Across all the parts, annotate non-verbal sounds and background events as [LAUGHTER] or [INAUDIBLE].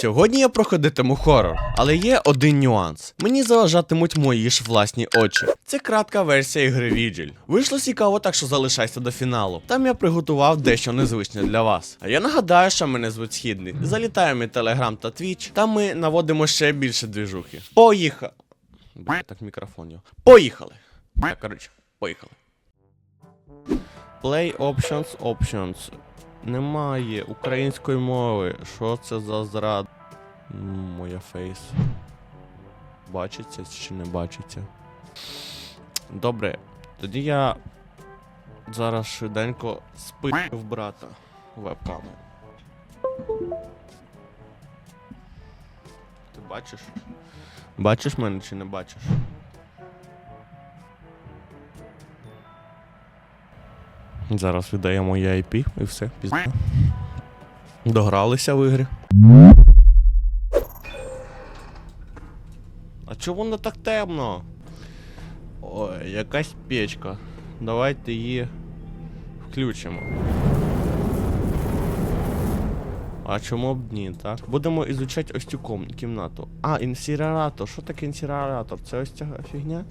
Сьогодні я проходитиму хорор, але є один нюанс. Мені заважатимуть мої ж власні очі. Це кратка версія ігри Vigil. Вийшло цікаво, так що залишайся до фіналу. Там я приготував дещо незвичне для вас. А я нагадаю, що мене звуть Східний. Залітаю мій телеграм та твіч, там ми наводимо ще більше двіжухи. Поїхали. Так мікрофон його. Поїхали. Так, коротше, поїхали. Play options options. Немає української мови. Що це за зрад? М, Моя фейс. Бачиться чи не бачиться? Добре. Тоді я зараз швиденько спив брата вебкаму. Ти бачиш? Бачиш мене чи не бачиш? Зараз віддаємо я IP і все, пізно. Догралися в ігрі. А чому воно так темно? Ой, якась печка. Давайте її включимо. А чому б ні, так? Будемо ізучати ось цю кімнату. А, інсірератор. Що таке інсірератор? Це ось ця фігня?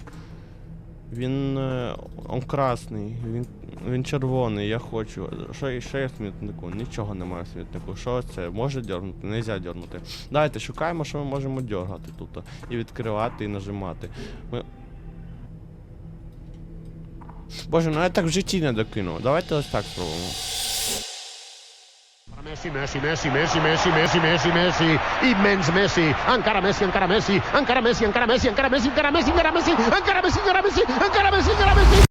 Він. Е, он красний, він, він червоний, я хочу. Що, що є в смітнику? Нічого немає в смітнику. Що це? Може дергнути? Нельзя дергнути. Давайте шукаємо, що ми можемо дергати тут. І відкривати, і нажимати. Ми... Боже, ну я так в житті не докинув. Давайте ось так спробуємо. Messi, Messi, Messi, Messi, Messi, Messi, Messi, Messi, immens Messi, encara Messi, encara Messi, encara Messi, encara Messi, encara Messi, encara Messi, encara Messi, encara Messi, encara Messi, encara Messi, encara Messi.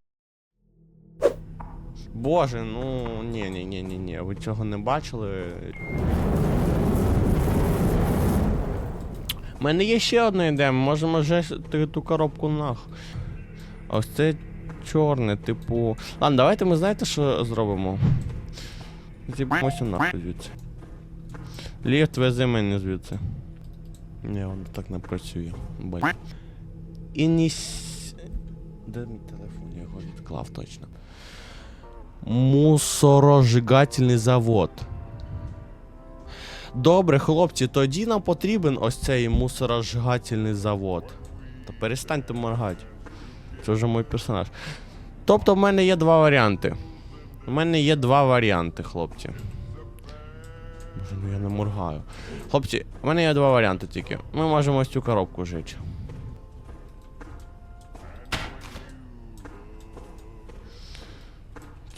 Боже, ну ні, ні, ні, ні, ні. Ви цього не бачили. У мене є ще одна ідея, ми можемо вже ту коробку нах. А Ось це чорне, типу. Ладно, давайте ми знаєте, що зробимо? Зіб'ємося нахуй звідси. Ліфт везе мене звідси. Ні, воно так не працює. Блін. Ініс... Де мій телефон? Я його відклав точно. Мусорожигательний завод. Добре, хлопці, тоді нам потрібен ось цей мусорожигательний завод. Та перестаньте моргати. Це вже мій персонаж. Тобто в мене є два варіанти. У мене є два варіанти, хлопці. Боже, ну я не моргаю. Хлопці, у мене є два варіанти тільки. Ми можемо ось цю коробку жити.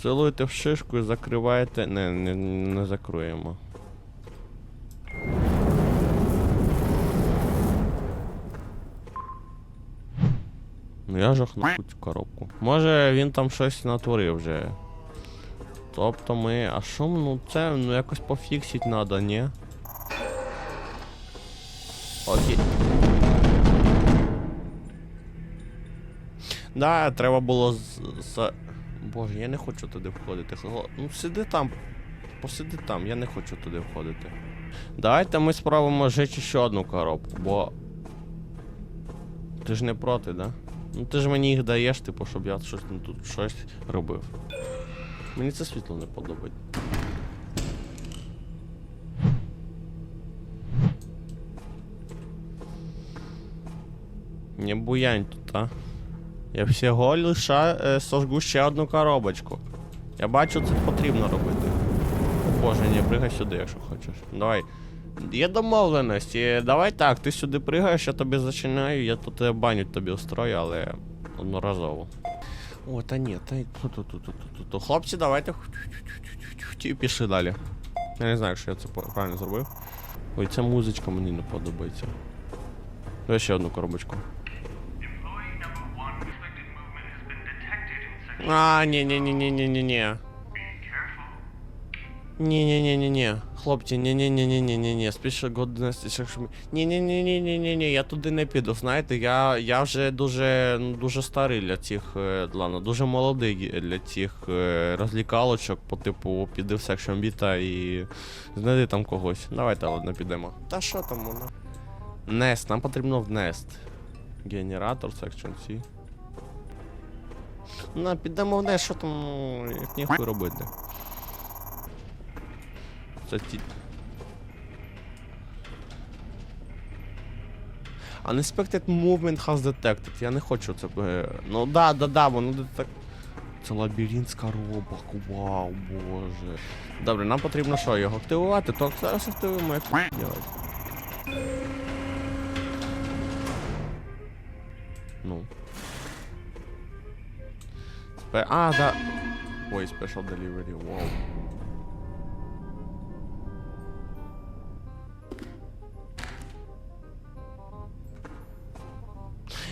Цілуєте в шишку і закриваєте. Не, не, не закроємо. Ну я жахнув цю коробку. Може він там щось натворив вже. Тобто ми. А що ну це ну якось пофіксить надо, ні? Окей. Да, треба було з. Боже, я не хочу туди входити. Ну сиди там. Посиди там, я не хочу туди входити. Давайте ми спробуємо жечь ще одну коробку, бо. Ти ж не проти, да? Ну ти ж мені їх даєш, типу, щоб я щось ну, тут щось робив. Мені це світло не подобається. Не буянь тут, а. Я всього лише е, сожгу ще одну коробочку. Я бачу, це потрібно робити. О боже, ні, пригай сюди, якщо хочеш. Давай. Є домовленості. Давай так, ти сюди пригаєш, я тобі зачиняю, я тут е, баню тобі устрою, але одноразово. О, та ні, та й. Хлопці, давайте. І пішли далі. Я не знаю, що я це правильно зробив. Ой, ця музичка мені не подобається. Давай ще одну коробочку. Ні, ні, ні. Хлопці, ні, ні, ні, ні, ні, ні, ні. Спіше ні, ні, я туди не піду. Знаєте, я, я вже дуже, ну, дуже старий для цих, е, ладно, дуже молодий для цих е, розлікалочок по типу піди в секшн біта і знайди там когось. Давайте, ладно, підемо. Та що там воно? Nest, нам потрібно в Nest. Генератор, секшн C. Ну, підемо в Nest, що там, ну, як ніхуй робити. Це ті... Unexpected movement has detected. Я не хочу це. е, Ну да, да, да, воно так. Це лабіринт з коробок. Вау, боже. Добре, нам потрібно що, його активувати? То зараз активуємо, як делать. Ну. Спе... А, да. Ой, special delivery, вау.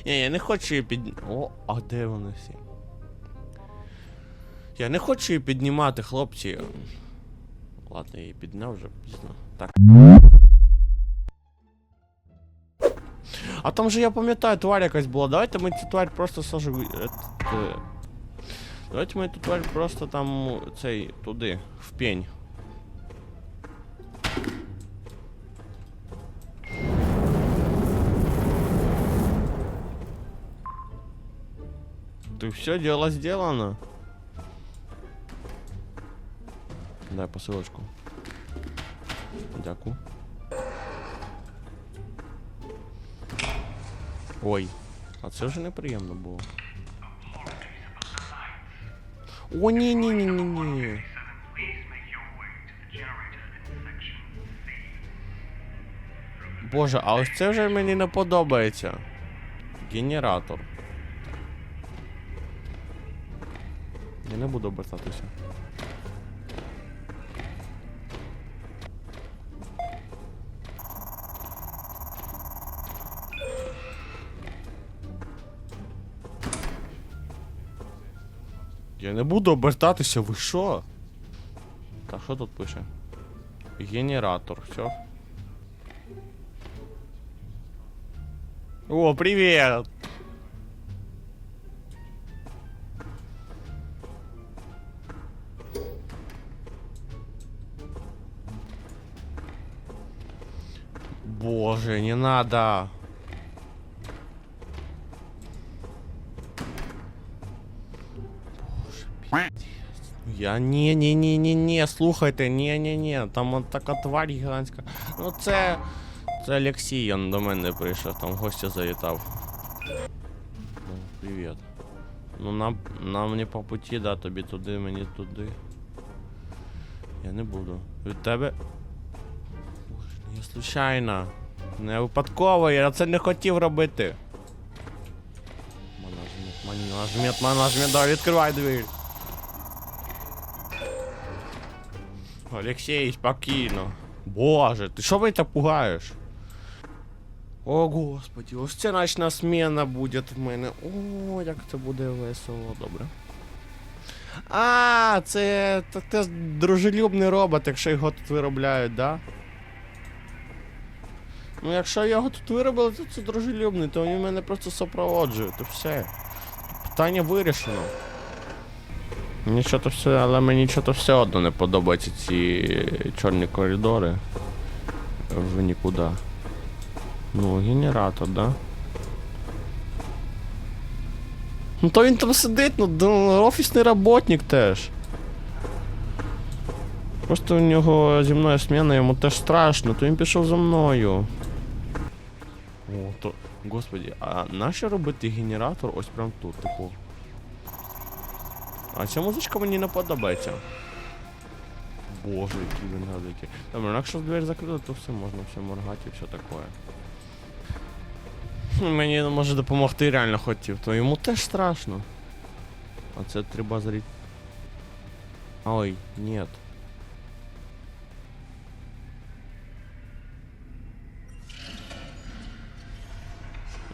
Ні, я не хочу її під... О, а де вони всі? Я не хочу її піднімати, хлопці. Ладно, я її підняв вже пізно. Так. А там же я пам'ятаю, тварь якась була. Давайте ми цю тварь просто сожгу. Давайте ми цю тварь просто там цей туди, в пень. Ты все, дело сделано. Дай посилочку. Дякую. Ой, а це вже неприємно було. О, ні, ні, ні, ні, ні. Seven, please make your way to the generator in section C. Боже, а ось це вже мені не подобається. Генератор. Я не буду обертатися. Я не буду обертатися, ви що? Так, що тут пише? Генератор, все. О, привет! Боже, не надо. Я не, не, не, не, не, слухайте, не, не, не, там от така тварь гігантська. Ну це. Це Олексій, він до мене прийшов, там в гості завітав. Ну, привіт. Ну нам, нам не по путі, да, тобі туди, мені туди. Я не буду. Від тебе. Я случайно. Не випадково, я це не хотів робити. Манажмет, манажмет, манажмет, давай відкривай двері. Олексій, спокійно. Боже, ти що ви так пугаєш? О, господі, ось це ночна смена буде в мене. О, як це буде весело, добре. А, це, це, це дружелюбний робот, якщо його тут виробляють, да? Ну, якщо його тут виробили, то це дружелюбний, то він мене просто супроводжує, то все. Питання вирішено. Мені що-то все, але мені що-то все одно не подобаються ці чорні коридори. В нікуди. Ну, генератор, да? Ну то він там сидить, ну, да, офісний роботник теж. Просто у нього зі мною сміна, йому теж страшно, то він пішов за мною. О, то. Господі, а нащо робити генератор ось прям тут, типу? А ця музичка мені не подобається. Боже, які він великий. Добре, ну якщо двері закрили, то все можна все моргати і все таке. Хм, Мені може допомогти реально хотів, то йому теж страшно. А це треба зрити. Ой, нет.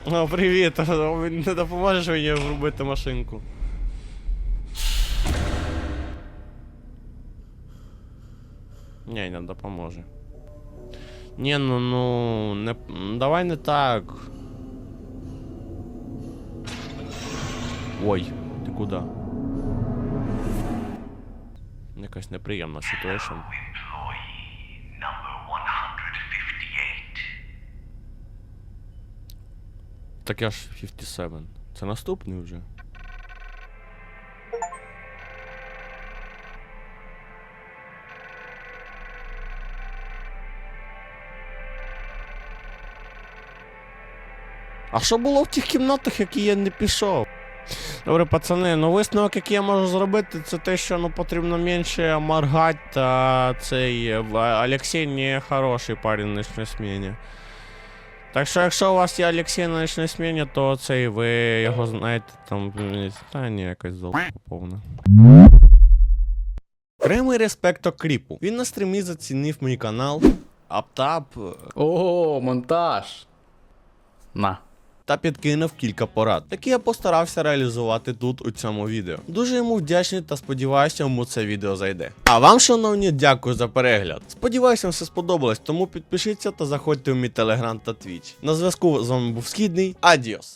О, привіт! [LAUGHS] Не допоможеш мені врубити машинку. Ні, не допоможе. Ні, ну ну. Не, м, давай не так. Ой, ти куди? Якась неприємна ситуація. Employee number 158. Так я ж 57. Це наступний вже. А що було в тих кімнатах, які я не пішов? Добре, пацани, ну висновок, який я можу зробити, це те, що ну потрібно менше моргати, та цей е, Олексій не хороший парень на ночній сміні. Так що, якщо у вас є Олексій на ночній сміні, то цей ви його знаєте там. Та ні, якось золото повне. Окремий респект Окріпу. Він на стрімі зацінив мій канал. Аптап е, О, монтаж. На. Та підкинув кілька порад, які я постарався реалізувати тут у цьому відео. Дуже йому вдячний та сподіваюся, йому це відео зайде. А вам, шановні, дякую за перегляд. Сподіваюся, все сподобалось, тому підпишіться та заходьте в мій телеграм та твіч. На зв'язку з вами був Східний. Адіос!